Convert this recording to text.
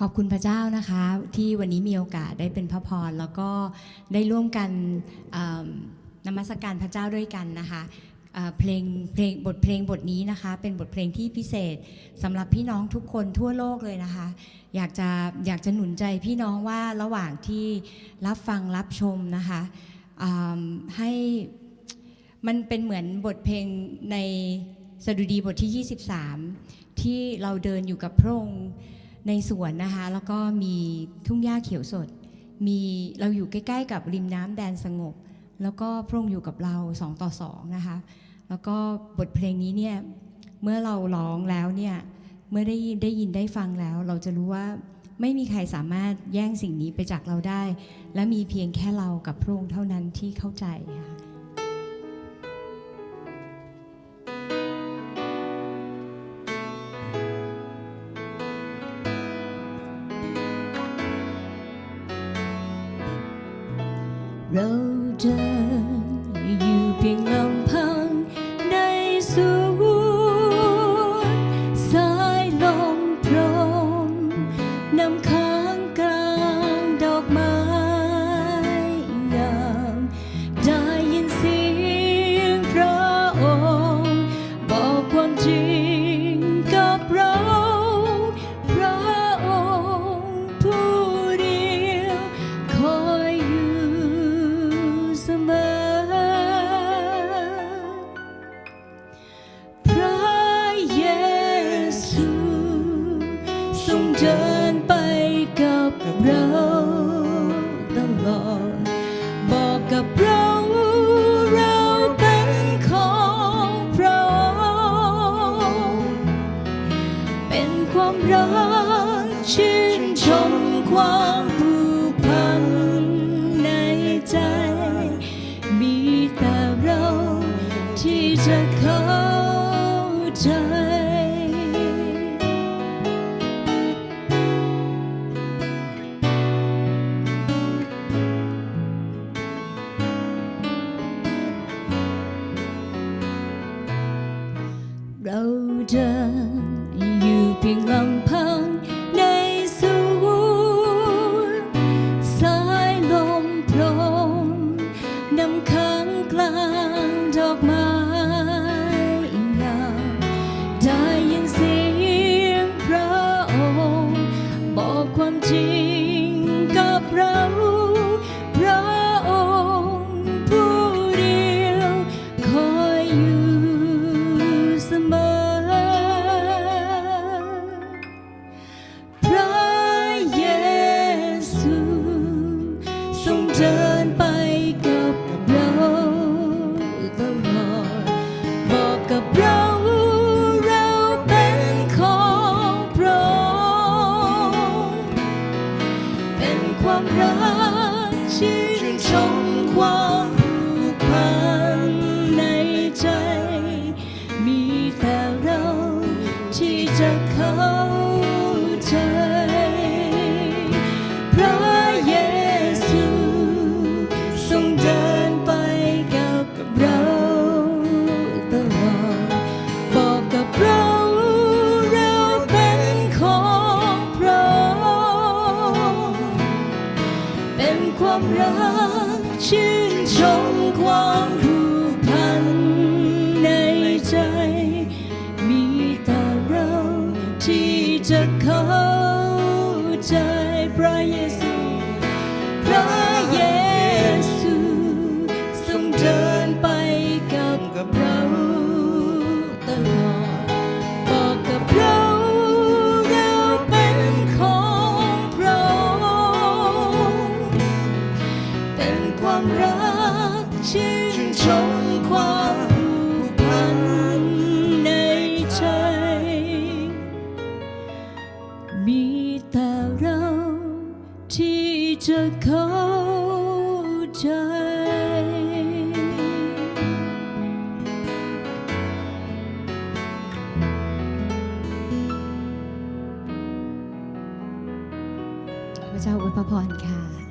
ขอบคุณพระเจ้านะคะ ที่วันนี้มีโอกาสได้เป็นพระพร แล้วก็ได้ร่วมกันนมัสการพระเจ้าด้วยกันนะคะเเพลงเพลงบทเพลงบทนี้นะคะ เป็นบทเพลงที่พิเศษสำหรับพี่น้องทุกคนทั่วโลกเลยนะคะ อยากจะอยากจะหนุนใจพี่น้องว่าระหว่างที่รับฟังรับชมนะคะให้มันเป็นเหมือนบทเพลงในสดุดีบทที่ 23 ที่เราเดินอยู่กับพระองค์ ในสวนนะคะ แล้วก็มีทุ่งหญ้าเขียวสด มีเราอยู่ใกล้ ๆ กับริมน้ำแดนสงบ แล้วก็พระองค์อยู่กับเราสองต่อสองนะคะ แล้วก็บทเพลงนี้เนี่ยเมื่อเราร้องแล้วเนี่ยเมื่อได้ได้ยินได้ฟังแล้ว เราจะรู้ว่าไม่มีใครสามารถแย่งสิ่งนี้ไปจากเราได้ และมีเพียงแค่เรากับพระองค์เท่านั้นที่เข้าใจค่ะ เราเดินอยู่เพียงลำพังในสวนสายลมพรมนำ รักชื่นชมความผูกพันในใจ มีแต่เราที่จะเข้าใจ เราเดิน พียงลำพังในสวนสายลมโพรมนำค้างกลางดอกไม้งามได้ยินเสียงพระองค์บอกความจริง ความรัก ชื่นชมความผูกพันในใจ มีแต่เราที่จะเข้าใจพระเยซู จะเข้าใจพระเจ้าอวยพรค่ะ